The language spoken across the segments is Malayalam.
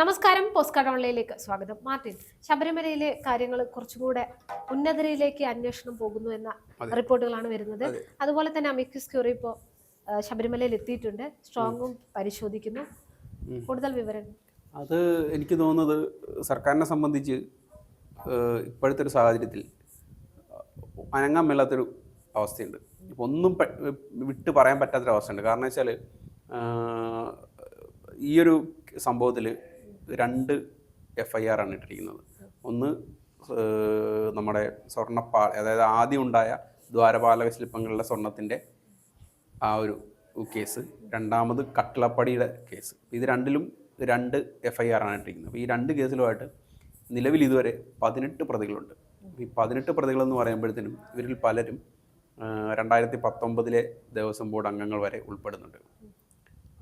നമസ്കാരം. പോസ്റ്റ്കാർഡ് ഓൺലൈനിലേക്ക് സ്വാഗതം. മാർട്ടിൻ ശബരിമലയിലെ കാര്യങ്ങൾ കുറച്ചുകൂടെ ഉന്നതരയിലേക്ക് അന്വേഷണം പോകുന്നു എന്ന റിപ്പോർട്ടുകളാണ് വരുന്നത്. അതുപോലെ തന്നെ അമിക്യൂസ് ക്യൂറി ഇപ്പോൾ ശബരിമലയിൽ എത്തിയിട്ടുണ്ട്. സ്ട്രോങ്ങും പരിശോധിക്കുന്നു. കൂടുതൽ വിവരങ്ങൾ അത് എനിക്ക് തോന്നുന്നത് സർക്കാരിനെ സംബന്ധിച്ച് ഇപ്പോഴത്തെ ഒരു സാഹചര്യത്തിൽ അനങ്ങാൻ മേളാത്തൊരു അവസ്ഥയുണ്ട്. ഇപ്പോൾ ഒന്നും വിട്ട് പറയാൻ പറ്റാത്തൊരു അവസ്ഥയുണ്ട് കാരണം വെച്ചാൽ ഈ ഒരു സംഭവത്തിൽ രണ്ട് എഫ് ഐ ആർ ആണ് ഇട്ടിരിക്കുന്നത്. ഒന്ന് നമ്മുടെ സ്വർണപ്പാ അതായത് ആദ്യം ഉണ്ടായ ദ്വാരപാലക ശില്പങ്ങളിലെ സ്വർണത്തിന്റെ ആ ഒരു കേസ് രണ്ടാമത് കട്ടിളപ്പടിയുടെ കേസ്. ഇത് രണ്ടിലും രണ്ട് എഫ് ഐ ആർ ആണ് ഇട്ടിരിക്കുന്നത്. അപ്പോൾ ഈ രണ്ട് കേസിലുമായിട്ട് നിലവിൽ ഇതുവരെ പതിനെട്ട് പ്രതികളുണ്ട്. ഈ പതിനെട്ട് പ്രതികളെന്ന് പറയുമ്പോഴത്തേനും ഇവരിൽ പലരും രണ്ടായിരത്തി പത്തൊമ്പതിലെ ദേവസ്വം ബോർഡ് അംഗങ്ങൾ വരെ ഉൾപ്പെടുന്നുണ്ട്.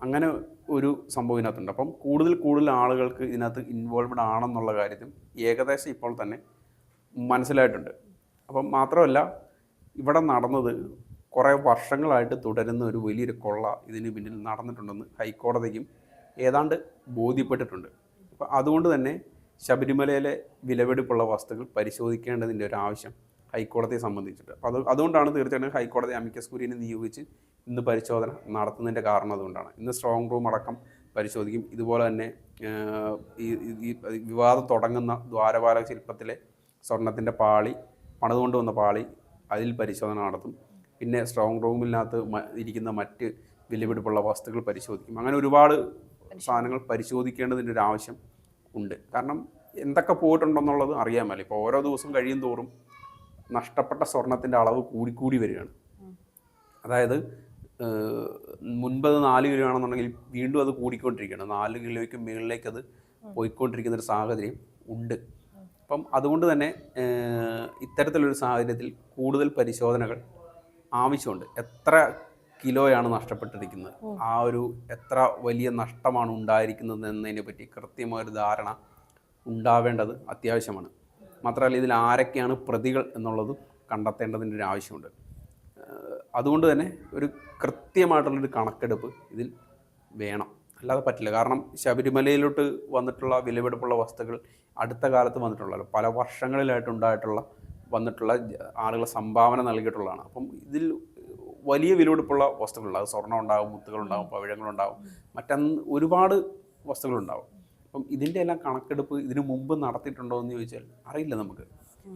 അങ്ങനെ ഒരു സംഭവം ഇതിനകത്തുണ്ട്. അപ്പം കൂടുതൽ കൂടുതൽ ആളുകൾക്ക് ഇതിനകത്ത് ഇൻവോൾവ്ഡ് ആണെന്നുള്ള കാര്യത്തിൽ ഏകദേശം ഇപ്പോൾ തന്നെ മനസ്സിലായിട്ടുണ്ട്. അപ്പം മാത്രമല്ല ഇവിടെ നടന്നത് കുറേ വർഷങ്ങളായിട്ട് തുടരുന്ന ഒരു വലിയൊരു കൊള്ള ഇതിന് പിന്നിൽ നടന്നിട്ടുണ്ടെന്ന് ഹൈക്കോടതിക്കും ഏതാണ്ട് ബോധ്യപ്പെട്ടിട്ടുണ്ട്. അപ്പം അതുകൊണ്ട് തന്നെ ശബരിമലയിലെ വിലവെടുപ്പുള്ള വസ്തുക്കൾ പരിശോധിക്കേണ്ടതിന്റെ ഒരു ആവശ്യം ഹൈക്കോടതിയെ സംബന്ധിച്ചിട്ട്. അപ്പോൾ അത് അതുകൊണ്ടാണ് തീർച്ചയായിട്ടും ഹൈക്കോടതി അമിക്കസ് കുര്യനെ നിയോഗിച്ച് ഇന്ന് പരിശോധന നടത്തുന്നതിന്റെ കാരണം അതുകൊണ്ടാണ്. ഇന്ന് സ്ട്രോങ് റൂം അടക്കം പരിശോധിക്കും. ഇതുപോലെ തന്നെ ഈ വിവാദം തുടങ്ങുന്ന ദ്വാരപാലക ശില്പത്തിലെ സ്വർണത്തിന്റെ പാളി പണിതുകൊണ്ട് വന്ന പാളി അതിൽ പരിശോധന നടത്തും. പിന്നെ സ്ട്രോങ് റൂമിനകത്ത് ഇരിക്കുന്ന മറ്റ് വിലപിടിപ്പുള്ള വസ്തുക്കൾ പരിശോധിക്കും. അങ്ങനെ ഒരുപാട് സാധനങ്ങൾ പരിശോധിക്കേണ്ടതിന്റെ ഒരു ആവശ്യം ഉണ്ട്. കാരണം എന്തൊക്കെ പോയിട്ടുണ്ടെന്നുള്ളത് അറിയാൻ മേല. ഇപ്പോൾ ഓരോ ദിവസം കഴിയും തോറും നഷ്ടപ്പെട്ട സ്വർണത്തിന്റെ അളവ് കൂടിക്കൂടി വരികയാണ്. അതായത് മുൻപത് നാല് കിലോ ആണെന്നുണ്ടെങ്കിൽ വീണ്ടും അത് കൂടിക്കൊണ്ടിരിക്കുകയാണ്. നാല് കിലോയ്ക്ക് മുകളിലേക്ക് അത് പോയിക്കൊണ്ടിരിക്കുന്ന ഒരു സാഹചര്യം ഉണ്ട്. അപ്പം അതുകൊണ്ട് തന്നെ ഇത്തരത്തിലൊരു സാഹചര്യത്തിൽ കൂടുതൽ പരിശോധനകൾ ആവശ്യമുണ്ട്. എത്ര കിലോയാണ് നഷ്ടപ്പെട്ടിരിക്കുന്നത്? ആ ഒരു എത്ര വലിയ നഷ്ടമാണ് ഉണ്ടായിരിക്കുന്നത് എന്നതിനെ പറ്റി കൃത്യമായൊരു ധാരണ ഉണ്ടാവേണ്ടത് അത്യാവശ്യമാണ്. മാത്രമല്ല ഇതിൽ ആരൊക്കെയാണ് പ്രതികൾ എന്നുള്ളതും കണ്ടെത്തേണ്ടതിന്റെ ഒരു ആവശ്യമുണ്ട്. അതുകൊണ്ട് തന്നെ ഒരു കൃത്യമായിട്ടുള്ളൊരു കണക്കെടുപ്പ് ഇതിൽ വേണം. അല്ലാതെ പറ്റില്ല. കാരണം ശബരിമലയിലോട്ട് വന്നിട്ടുള്ള വിലപിടിപ്പുള്ള വസ്തുക്കൾ അടുത്ത കാലത്ത് വന്നിട്ടുള്ളതല്ല. പല വർഷങ്ങളിലായിട്ടുണ്ടായിട്ടുള്ള വന്നിട്ടുള്ള ആളുകൾ സംഭാവന നൽകിയിട്ടുള്ളതാണ്. അപ്പം ഇതിൽ വലിയ വിലപിടിപ്പുള്ള വസ്തുക്കളുണ്ട്. അത് സ്വർണം ഉണ്ടാകും മുത്തുകളുണ്ടാകും പവിഴങ്ങളുണ്ടാകും മറ്റന്ന് ഒരുപാട് വസ്തുക്കളുണ്ടാകും അപ്പം ഇതിന്റെ എല്ലാം കണക്കെടുപ്പ് ഇതിനു മുമ്പ് നടത്തിയിട്ടുണ്ടോ എന്ന് ചോദിച്ചാൽ അറിയില്ല നമുക്ക്.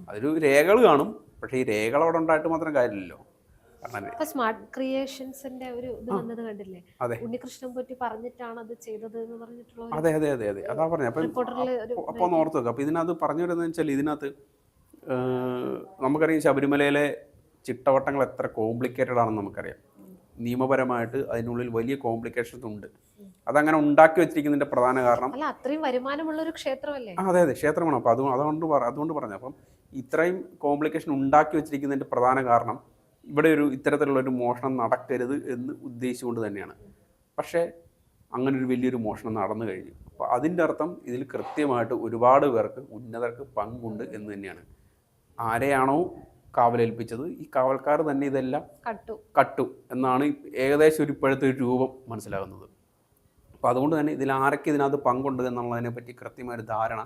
അതൊരു രേഖകൾ കാണും. പക്ഷേ ഈ രേഖകൾ അവിടെ ഉണ്ടായിട്ട് മാത്രം കാര്യമില്ലല്ലോ. ഇപ്പൊ സ്മാർട്ട് ക്രിയേഷൻസിന്റെ ഒരു ഇത് വന്നത് കണ്ടില്ലേ? അതെ. ഉണ്ണികൃഷ്ണൻ പറ്റി പറഞ്ഞിട്ടാണ് അത് ചെയ്തത് എന്ന് പറഞ്ഞിട്ടുള്ള ഒരു അതെ അതെ അതെ അതെ. അതാ അപ്പം ഓർത്ത് വെക്കുക അപ്പോൾ ഇതിനകത്ത് പറഞ്ഞു വരുന്നത് വെച്ചാൽ ഇതിനകത്ത് നമുക്കറിയാം ശബരിമലയിലെ ചിട്ടവട്ടങ്ങൾ എത്ര കോംപ്ലിക്കേറ്റഡ് ആണെന്ന് നമുക്കറിയാം. നിയമപരമായിട്ട് അതിനുള്ളിൽ വലിയ കോംപ്ലിക്കേഷൻസ് ഉണ്ട്. അതങ്ങനെ ഉണ്ടാക്കി വെച്ചിരിക്കുന്നതിന്റെ പ്രധാന കാരണം അല്ല അത്രയും വരുമാനമുള്ള ഒരു ക്ഷേത്രമല്ലേ അതെ അതെ ക്ഷേത്രമാണ്. അപ്പോൾ അത് അതുകൊണ്ട് പറ അതുകൊണ്ട് പറഞ്ഞു അപ്പം ഇത്രയും കോംപ്ലിക്കേഷൻ ഉണ്ടാക്കി വെച്ചിരിക്കുന്നതിന്റെ പ്രധാന കാരണം ഇവിടെ ഒരു ഇത്തരത്തിലുള്ള ഒരു മോഷണം നടക്കരുത് എന്ന് ഉദ്ദേശിച്ചുകൊണ്ട് തന്നെയാണ്. പക്ഷേ അങ്ങനെ ഒരു വലിയൊരു മോഷണം നടന്നു കഴിഞ്ഞു. അപ്പോൾ അതിന്റെ അർത്ഥം ഇതിൽ കൃത്യമായിട്ട് ഒരുപാട് പേർക്ക് ഉന്നതർക്ക് പങ്കുണ്ട് എന്ന് തന്നെയാണ്. ആരെയാണോ കാവലേൽപ്പിച്ചത്? ഈ കാവൽക്കാർ തന്നെ ഇതെല്ലാം കട്ടു. കട്ടു എന്നാണ് ഏകദേശം ഒരു ഇപ്പോഴത്തെ ഒരു രൂപം മനസ്സിലാകുന്നത്. അപ്പോൾ അതുകൊണ്ട് തന്നെ ഇതിൽ ആരൊക്കെ ഇതിനകത്ത് പങ്കുണ്ട് എന്നുള്ളതിനെ പറ്റി കൃത്യമായൊരു ധാരണ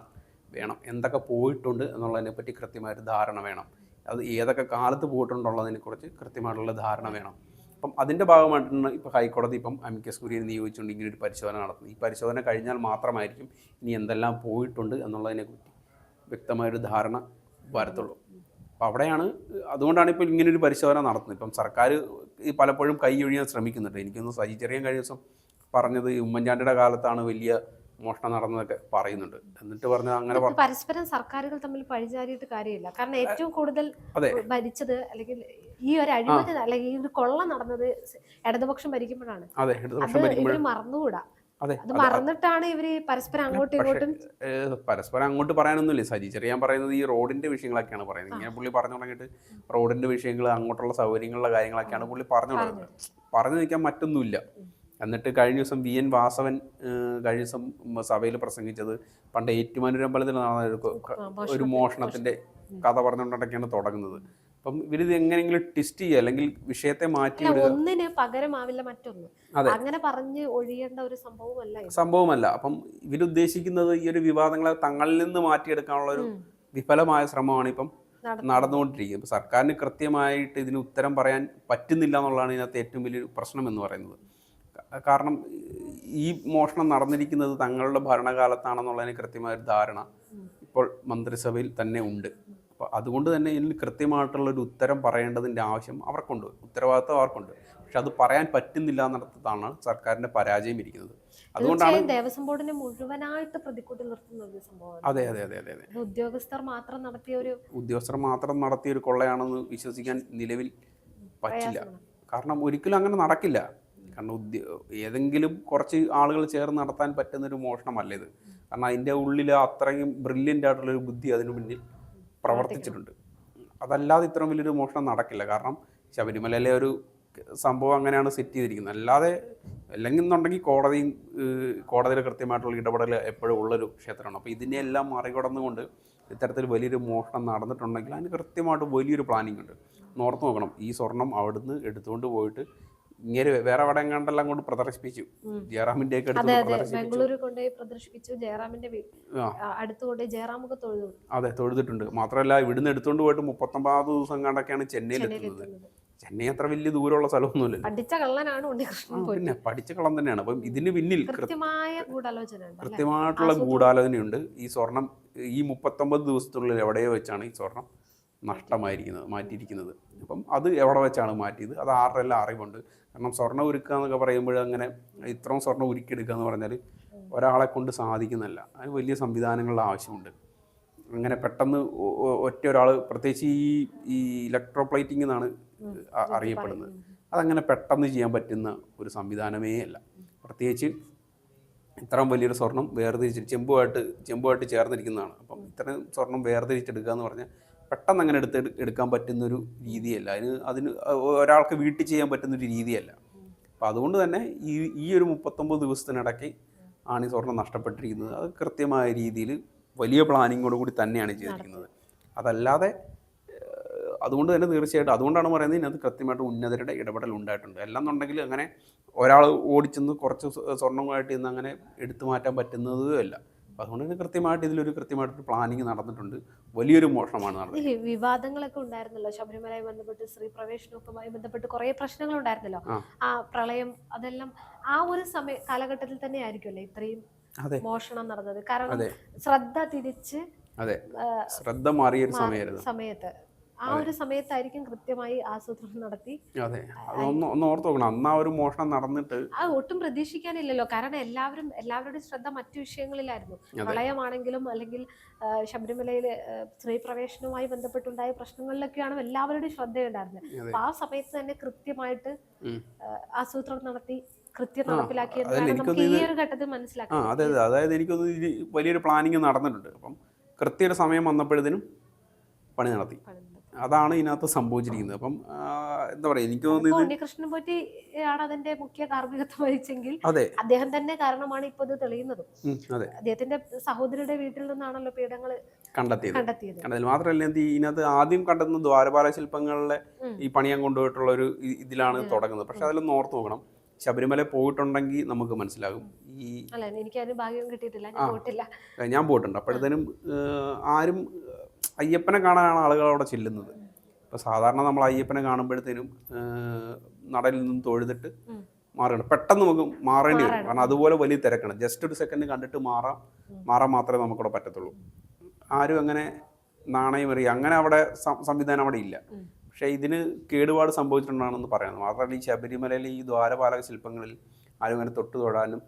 വേണം. എന്തൊക്കെ പോയിട്ടുണ്ട് എന്നുള്ളതിനെ പറ്റി കൃത്യമായൊരു ധാരണ വേണം. അത് ഏതൊക്കെ കാലത്ത് പോയിട്ടുണ്ടുള്ളതിനെ കുറിച്ച് കൃത്യമായിട്ടുള്ള ധാരണ വേണം. അപ്പം അതിന്റെ ഭാഗമായിട്ടാണ് ഇപ്പോൾ ഹൈക്കോടതി ഇപ്പം അമിക്കസ് കുര്യനെ നിയോഗിച്ചുകൊണ്ട് ഇങ്ങനെ ഒരു പരിശോധന നടത്തുന്നത്. ഈ പരിശോധന കഴിഞ്ഞാൽ മാത്രമായിരിക്കും ഇനി എന്തെല്ലാം പോയിട്ടുണ്ട് എന്നുള്ളതിനെ പറ്റി വ്യക്തമായൊരു ധാരണ വരത്തുള്ളൂ. അപ്പോൾ അവിടെയാണ് അതുകൊണ്ടാണ് ഇപ്പോൾ ഇങ്ങനൊരു പരിശോധന നടത്തുന്നത്. ഇപ്പം സർക്കാർ പലപ്പോഴും കൈ ഒഴിയാൻ ശ്രമിക്കുന്നുണ്ട്. എനിക്കൊന്ന് സജി ചെറിയ കഴിഞ്ഞ ദിവസം പറഞ്ഞത് ഉമ്മൻചാണ്ടിയുടെ കാലത്താണ് വലിയ മോഷണം നടന്നതൊക്കെ പറയുന്നുണ്ട്. എന്നിട്ട് പറഞ്ഞത് അങ്ങനെ പരസ്പരം സർക്കാരുകൾ തമ്മിൽ പഴിചാരിയിട്ട് കാര്യമില്ല. കാരണം ഏറ്റവും കൂടുതൽ. ഭരിച്ചത് അല്ലെങ്കിൽ ഈ ഒരു അഴിമതി അല്ലെങ്കിൽ ഈ ഒരു കൊള്ള നടന്നത് ഇടതുപക്ഷം ഭരിക്കുമ്പോഴാണ്. അതെ ഇടതുപക്ഷം ഭരിക്കുമ്പോൾ മറന്നുകൂടാ. അത് മറന്നിട്ടാണ് ഇവർ പരസ്പരം അങ്ങോട്ടും ഇങ്ങോട്ടും പരസ്പരം അങ്ങോട്ട് പറയാനൊന്നുമില്ല. സജി ചെറിയാൻ പറയുന്നത് ഈ റോഡിന്റെ വിഷയങ്ങളൊക്കെയാണ് പറയുന്നത്. ഇങ്ങനെ പുള്ളി പറഞ്ഞു തുടങ്ങിയിട്ട് റോഡിന്റെ വിഷയങ്ങൾ അങ്ങോട്ടുള്ള സൗകര്യങ്ങളുടെ കാര്യങ്ങളൊക്കെയാണ് പുള്ളി പറഞ്ഞു തുടങ്ങുന്നത്. പറഞ്ഞു നിൽക്കാൻ മറ്റൊന്നുമില്ല. എന്നിട്ട് കഴിഞ്ഞ ദിവസം വി എൻ വാസവൻ കഴിഞ്ഞ ദിവസം സഭയിൽ പ്രസംഗിച്ചത് പണ്ട് ഏറ്റുമാനൂരമ്പലത്തിൽ നടന്ന ഒരു മോഷണത്തിന്റെ കഥ. പറഞ്ഞുകൊണ്ടൊക്കെയാണ് തുടങ്ങുന്നത്. അപ്പം ഇവരിത് എങ്ങനെയെങ്കിലും ട്വിസ്റ്റ് ചെയ്യുക അല്ലെങ്കിൽ വിഷയത്തെ മാറ്റി ഒന്നിന് പകരമാവില്ല മറ്റൊന്ന്. അങ്ങനെ പറഞ്ഞ് ഒഴിയേണ്ട ഒരു സംഭവമല്ല. സംഭവമല്ല. അപ്പം ഇവരുദ്ദേശിക്കുന്നത് ഈ ഒരു വിവാദങ്ങളെ തങ്ങളിൽ നിന്ന് മാറ്റിയെടുക്കാനുള്ള ഒരു വിഫലമായ ശ്രമമാണ് ഇപ്പം. നടന്നുകൊണ്ടിരിക്കുന്നത്. ഇപ്പം സർക്കാരിന് കൃത്യമായിട്ട് ഇതിന് ഉത്തരം പറയാൻ പറ്റുന്നില്ല എന്നുള്ളതാണ് ഇതിനകത്ത് ഏറ്റവും വലിയൊരു പ്രശ്നം എന്ന് പറയുന്നത്. കാരണം ഈ മോഷണം നടന്നിരിക്കുന്നത് തങ്ങളുടെ ഭരണകാലത്താണെന്നുള്ളതിന് കൃത്യമായ ഒരു ധാരണ ഇപ്പോൾ മന്ത്രിസഭയിൽ തന്നെ ഉണ്ട്. അപ്പോൾ അതുകൊണ്ട് തന്നെ ഇതിന് കൃത്യമായിട്ടുള്ളൊരു ഉത്തരം പറയേണ്ടതിന്റെ ആവശ്യം അവർക്കുണ്ട്. ഉത്തരവാദിത്വം അവർക്കുണ്ട്. പക്ഷെ അത് പറയാൻ പറ്റുന്നില്ല എന്നിടത്താണ് സർക്കാരിന്റെ പരാജയം ഇരിക്കുന്നത്. അതുകൊണ്ടാണ് ദേവസ്വം ബോർഡിനെ മുഴുവനായിട്ട് പ്രതിക്കൂട്ടിൽ നിർത്തുന്ന ഒരു സംഭവമാണ്. അതെ അതെ അതെ അതെ അതെ. ഉദ്യോഗസ്ഥർ മാത്രം നടത്തിയ ഒരു ഉദ്യോഗസ്ഥർ മാത്രം നടത്തിയ ഒരു കൊള്ളയാണെന്ന് വിശ്വസിക്കാൻ നിലവിൽ പറ്റില്ല. കാരണം ഒരിക്കലും അങ്ങനെ നടക്കില്ല. കാരണം ഉദ്യ ഏതെങ്കിലും കുറച്ച് ആളുകൾ ചേർന്ന് നടത്താൻ പറ്റുന്നൊരു മോഷണമല്ല ഇത്? കാരണം അതിന്റെ ഉള്ളിൽ അത്രയും ബ്രില്യന്റ് ആയിട്ടുള്ളൊരു ബുദ്ധി അതിനു മുന്നിൽ പ്രവർത്തിച്ചിട്ടുണ്ട്. അതല്ലാതെ ഇത്രയും വലിയൊരു മോഷണം നടക്കില്ല. കാരണം ശബരിമലയിലെ ഒരു സംഭവം അങ്ങനെയാണ് സെറ്റ് ചെയ്തിരിക്കുന്നത്. അല്ലാതെ അല്ലെങ്കിൽ എന്നുണ്ടെങ്കിൽ കോടതിയും കോടതിയിൽ കൃത്യമായിട്ടുള്ള ഇടപെടൽ എപ്പോഴും ഉള്ളൊരു ക്ഷേത്രമാണ്. അപ്പോൾ ഇതിനെല്ലാം മറികടന്നുകൊണ്ട് ഇത്തരത്തിൽ വലിയൊരു മോഷണം നടന്നിട്ടുണ്ടെങ്കിൽ അതിന് കൃത്യമായിട്ട് വലിയൊരു പ്ലാനിങ് ഉണ്ട്. നോർത്ത് നോക്കണം. ഈ സ്വർണം അവിടുന്ന് എടുത്തുകൊണ്ട് പോയിട്ട് ഇങ്ങനെ വേറെ അവിടെ എങ്ങാണ്ടെല്ലാം കൊണ്ട് പ്രദർശിപ്പിച്ചു. ജയറാമിന്റെ ഒക്കെ അതെ കൊണ്ടുപോയി പ്രദർശിപ്പിച്ചു. ജയറാമിന്റെ ജയറാമൊക്കെ തൊഴുതു അതെ തൊഴുതിട്ടുണ്ട്. മാത്രമല്ല ഇവിടുന്ന് എടുത്തുകൊണ്ട് പോയിട്ട് മുപ്പത്തൊമ്പത് ദിവസം കണ്ടൊക്കെയാണ് ചെന്നൈയിൽ എത്തുന്നത്. ചെന്നൈ അത്ര വലിയ ദൂരമുള്ള സ്ഥലമൊന്നുമില്ല പഠിച്ച കള്ളനാണ് പിന്നെ പഠിച്ച കളം തന്നെയാണ്. അപ്പം ഇതിന് പിന്നിൽ കൃത്യമായ? കൃത്യമായിട്ടുള്ള. ഗൂഢാലോചനയുണ്ട്. ഈ സ്വർണം ഈ മുപ്പത്തൊമ്പത് ദിവസത്തിനുള്ളിൽ എവിടെയോ വെച്ചാണ് ഈ സ്വർണം നഷ്ടമായിരിക്കുന്നത് മാറ്റിയിരിക്കുന്നത്. അപ്പം അത് എവിടെ വെച്ചാണ് മാറ്റിയത്? അത് ആരുടെ എല്ലാം അറിവുണ്ട്? കാരണം സ്വർണം ഉരുക്കുക എന്നൊക്കെ പറയുമ്പോൾ അങ്ങനെ ഇത്രയും സ്വർണം ഉരുക്കിയെടുക്കുക എന്ന് പറഞ്ഞാൽ ഒരാളെ കൊണ്ട് സാധിക്കുന്നതല്ല. അതിന് വലിയ സംവിധാനങ്ങളുടെ ആവശ്യമുണ്ട്. അങ്ങനെ പെട്ടെന്ന് ഒറ്റ ഒരാൾ പ്രത്യേകിച്ച് ഈ ഈ ഇലക്ട്രോപ്ലേറ്റിംഗ് എന്നാണ് അറിയപ്പെടുന്നത്. അതങ്ങനെ പെട്ടെന്ന് ചെയ്യാൻ പറ്റുന്ന ഒരു സംവിധാനമേ അല്ല. പ്രത്യേകിച്ച് ഇത്രയും വലിയൊരു സ്വർണം വേർതിരിച്ച് ചെമ്പുമായിട്ട് ചെമ്പുമായിട്ട് ചേർന്നിരിക്കുന്നതാണ്. അപ്പം ഇത്രയും സ്വർണം വേർതിരിച്ചെടുക്കുക എന്ന് പറഞ്ഞാൽ പെട്ടെന്ന് അങ്ങനെ എടുത്ത് എടു- എടുക്കാൻ പറ്റുന്നൊരു രീതിയല്ല. അതിന് അതിന് ഒരാൾക്ക് വീട്ടിൽ ചെയ്യാൻ പറ്റുന്നൊരു രീതിയല്ല. അപ്പോൾ അതുകൊണ്ട് തന്നെ ഈ ഈ ഒരു മുപ്പത്തൊമ്പത് ദിവസത്തിനിടയ്ക്ക് ആണ് ഈ സ്വർണം നഷ്ടപ്പെട്ടിരിക്കുന്നത്. അത് കൃത്യമായ രീതിയിൽ വലിയ പ്ലാനിങ്ങോട് കൂടി തന്നെയാണ് ചെയ്തിരിക്കുന്നത്. അതല്ലാതെ അതുകൊണ്ട് തന്നെ തീർച്ചയായിട്ടും അതുകൊണ്ടാണ് പറയുന്നത് ഇതിനകത്ത് കൃത്യമായിട്ട് ഉന്നതരുടെ ഇടപെടൽ ഉണ്ടായിട്ടുണ്ട്. അല്ലാന്നുണ്ടെങ്കിൽ അങ്ങനെ ഒരാൾ ഓടിച്ചെന്ന് കുറച്ച് സ്വർണമായിട്ട് ഇന്ന് അങ്ങനെ എടുത്തു മാറ്റാൻ പറ്റുന്നതും അല്ല. അപ്പം അതുകൊണ്ട് തന്നെ കൃത്യമായിട്ട് ഇതിലൊരു കൃത്യമായിട്ടൊരു പ്ലാനിങ് നടന്നിട്ടുണ്ട്. വലിയൊരു മോഷണമാണ് നടന്നത് ഈ വിവാദങ്ങളൊക്കെ ഉണ്ടായിരുന്നല്ലോ? ശബരിമലയുമായി ബന്ധപ്പെട്ട് സ്ത്രീ പ്രവേശനവുമായി ബന്ധപ്പെട്ട് കുറേ പ്രശ്നങ്ങൾ ഉണ്ടായിരുന്നല്ലോ ആ. പ്രളയം അതെല്ലാം ആ ഒരു സമയ കാലഘട്ടത്തിൽ തന്നെ ആയിരിക്കുമല്ലേ ഇത്രയും മോഷണം നടന്നത്? കാരണം. ശ്രദ്ധ തിരിച്ച് അതെ. ശ്രദ്ധ മാറിയ സമയത്ത്. ആ ഒരു സമയത്തായിരിക്കും കൃത്യമായി ആസൂത്രണം നടത്തി. അതെ. അതൊന്ന് ഒന്ന് ഓർത്ത് നോക്കണം അന്ന് ആ ഒരു മോഷണം നടന്നിട്ട് അത് ഒട്ടും പ്രതീക്ഷിക്കാനില്ലല്ലോ. കാരണം എല്ലാവരും എല്ലാവരുടെയും ശ്രദ്ധ മറ്റു വിഷയങ്ങളിലായിരുന്നു. പ്രളയമാണെങ്കിലും അല്ലെങ്കിൽ ശബരിമലയിലെ സ്ത്രീ പ്രവേശനവുമായി ബന്ധപ്പെട്ടുണ്ടായ പ്രശ്നങ്ങളിലൊക്കെയാണ് എല്ലാവരുടെയും ശ്രദ്ധയുണ്ടായിരുന്നത്. അപ്പൊ ആ സമയത്ത് തന്നെ കൃത്യമായിട്ട് ആസൂത്രണം നടത്തി കൃത്യം നടപ്പിലാക്കി നമുക്ക് ഈ ഒരു ഘട്ടത്തിൽ മനസ്സിലാക്കാം അതെ അതെ. അതായത് എനിക്കൊന്ന് വലിയൊരു പ്ലാനിങ് നടന്നിട്ടുണ്ട്. അപ്പം കൃത്യ ഒരു സമയം വന്നപ്പോഴത്തേനും പണി നടത്തി. അതാണ് ഇതിനകത്ത് സംഭവിച്ചിരിക്കുന്നത്. അപ്പം എന്താ പറയാ എനിക്ക് തോന്നുന്നത് ഇത് ഉണ്ണികൃഷ്ണൻ പോറ്റി ആണ് അതിന്റെ മുഖ്യ കാർമ്മികത്വം വഹിച്ചെങ്കിൽ അദ്ദേഹം തന്നെ കാരണമാണ് ഇപ്പൊ ഇത് തെളിയുന്നതും. അദ്ദേഹത്തിന്റെ സഹോദരിയുടെ വീട്ടിൽ നിന്നാണല്ലോ പീഠങ്ങൾ കണ്ടെത്തിയത്. കണ്ടെത്തിയത്. മാത്രമല്ല എന്ത് ഇതിനകത്ത് ആദ്യം കണ്ടെത്തുന്ന ദ്വാരപാല ശില്പങ്ങളിലെ ഈ പണിയാൻ കൊണ്ടുപോയിട്ടുള്ള ഒരു ഇതിലാണ് തുടങ്ങുന്നത്. പക്ഷെ അതിലൊന്ന് ഓർത്ത് നോക്കണം. ശബരിമല പോയിട്ടുണ്ടെങ്കിൽ നമുക്ക് മനസ്സിലാകും. ഈ എനിക്ക് അതിന് ഭാഗ്യം കിട്ടിയിട്ടില്ല. ഞാൻ പോയിട്ടില്ല. ഞാൻ പോയിട്ടുണ്ട്. അപ്പോഴത്തേനും ആരും അയ്യപ്പനെ കാണാനാണ് ആളുകൾ അവിടെ ചെല്ലുന്നത്. ഇപ്പോൾ സാധാരണ നമ്മൾ അയ്യപ്പനെ കാണുമ്പോഴത്തേനും നടയിൽ നിന്ന് തൊഴുതിട്ട്. മാറണം. പെട്ടെന്ന് നമുക്ക് മാറേണ്ടി വരും. കാരണം അതുപോലെ വലിയ തിരക്കാണ്. ജസ്റ്റ് ഒരു സെക്കൻഡ് കണ്ടിട്ട് മാറാം. മാറാൻ മാത്രമേ നമുക്കവിടെ പറ്റത്തുള്ളൂ. ആരും അങ്ങനെ നാണയം എറിയുക അങ്ങനെ അവിടെ സംവിധാനം അവിടെ ഇല്ല. പക്ഷേ ഇതിന് കേടുപാട് സംഭവിച്ചിട്ടുണ്ടാണെന്ന് പറയുന്നത്. മാത്രമല്ല ഈ ശബരിമലയിലെ ഈ ദ്വാരപാലക ശില്പങ്ങളിൽ ആരും അങ്ങനെ തൊട്ട് തൊഴാനും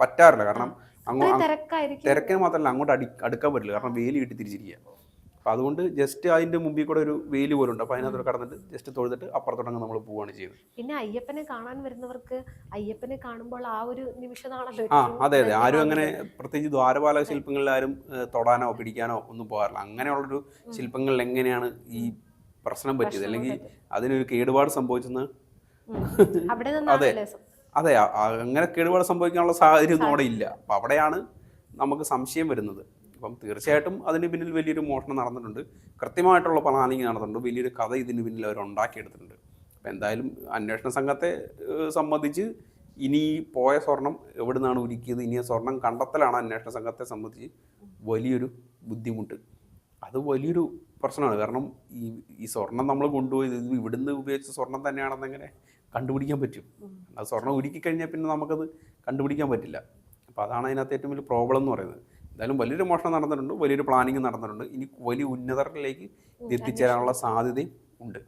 പറ്റാറില്ല. കാരണം അങ്ങോ അത്രയും തിരക്കായിരിക്കും. തിരക്കിന് മാത്രമല്ല അങ്ങോട്ട് അടി അടുക്കാൻ പറ്റില്ല. കാരണം വേലി കിട്ടി തിരിച്ചിരിക്കുക. അപ്പം അതുകൊണ്ട് ജസ്റ്റ് അതിന്റെ മുമ്പിൽ കൂടെ ഒരു വേലി പോലും ഉണ്ട്. അപ്പോൾ അതിനകത്ത് കടന്നിട്ട് ജസ്റ്റ് തൊഴുതിട്ട് അപ്പുറത്തോടങ്ങ് നമ്മൾ പോവാണ് ചെയ്യുന്നത്. പിന്നെ അയ്യപ്പനെ കാണാൻ വരുന്നവർക്ക് അയ്യപ്പനെ കാണുമ്പോൾ ആ ഒരു നിമിഷമാണല്ലോ ആ അതെ അതെ. ആരും അങ്ങനെ പ്രത്യേകിച്ച് ദ്വാരപാല ശില്പങ്ങളിൽ ആരും തൊടാനോ പിടിക്കാനോ ഒന്നും പോകാറില്ല. അങ്ങനെയുള്ളൊരു ശില്പങ്ങളിൽ എങ്ങനെയാണ് ഈ പ്രശ്നം പറ്റിയത്? അല്ലെങ്കിൽ അതിനൊരു കേടുപാട് സംഭവിച്ചെന്ന്? അതെ അവിടെ സം- അതെ അങ്ങനെ കേടുപാട് സംഭവിക്കാനുള്ള സാഹചര്യം ഒന്നും അവിടെ ഇല്ല. അപ്പം അവിടെയാണ് നമുക്ക് സംശയം വരുന്നത്. അപ്പം തീർച്ചയായിട്ടും അതിന് പിന്നിൽ വലിയൊരു മോഷണം നടന്നിട്ടുണ്ട്. കൃത്യമായിട്ടുള്ള പ്ലാനിങ് നടന്നിട്ടുണ്ട്. വലിയൊരു കഥ ഇതിന് പിന്നിൽ അവർ ഉണ്ടാക്കിയെടുത്തിട്ടുണ്ട്. അപ്പം എന്തായാലും അന്വേഷണ സംഘത്തെ സംബന്ധിച്ച് ഇനി പോയ സ്വർണം എവിടെ നിന്നാണ് ഉരുക്കിയത് ഇനി സ്വർണം കണ്ടെത്തലാണ് അന്വേഷണ സംഘത്തെ സംബന്ധിച്ച് വലിയൊരു ബുദ്ധിമുട്ട്. അത് വലിയൊരു പ്രശ്നമാണ്. കാരണം ഈ ഈ സ്വർണം നമ്മൾ കൊണ്ടുപോയി ഇവിടുന്ന് ഉപയോഗിച്ച സ്വർണം തന്നെയാണെന്ന് എങ്ങനെ കണ്ടുപിടിക്കാൻ പറ്റും. അത് സ്വർണം ഉരുക്കി കഴിഞ്ഞാൽ പിന്നെ നമുക്കത് കണ്ടുപിടിക്കാൻ പറ്റില്ല. അപ്പോൾ അതാണ് അതിനകത്ത് ഏറ്റവും വലിയ പ്രോബ്ലം എന്ന് പറയുന്നത്. എന്തായാലും വലിയൊരു മോഷണം നടന്നിട്ടുണ്ട് വലിയൊരു പ്ലാനിങ് നടന്നിട്ടുണ്ട്. ഇനി വലിയ ഉന്നതരിലേക്ക് എത്തിച്ചേരാനുള്ള സാധ്യതയും ഉണ്ട്.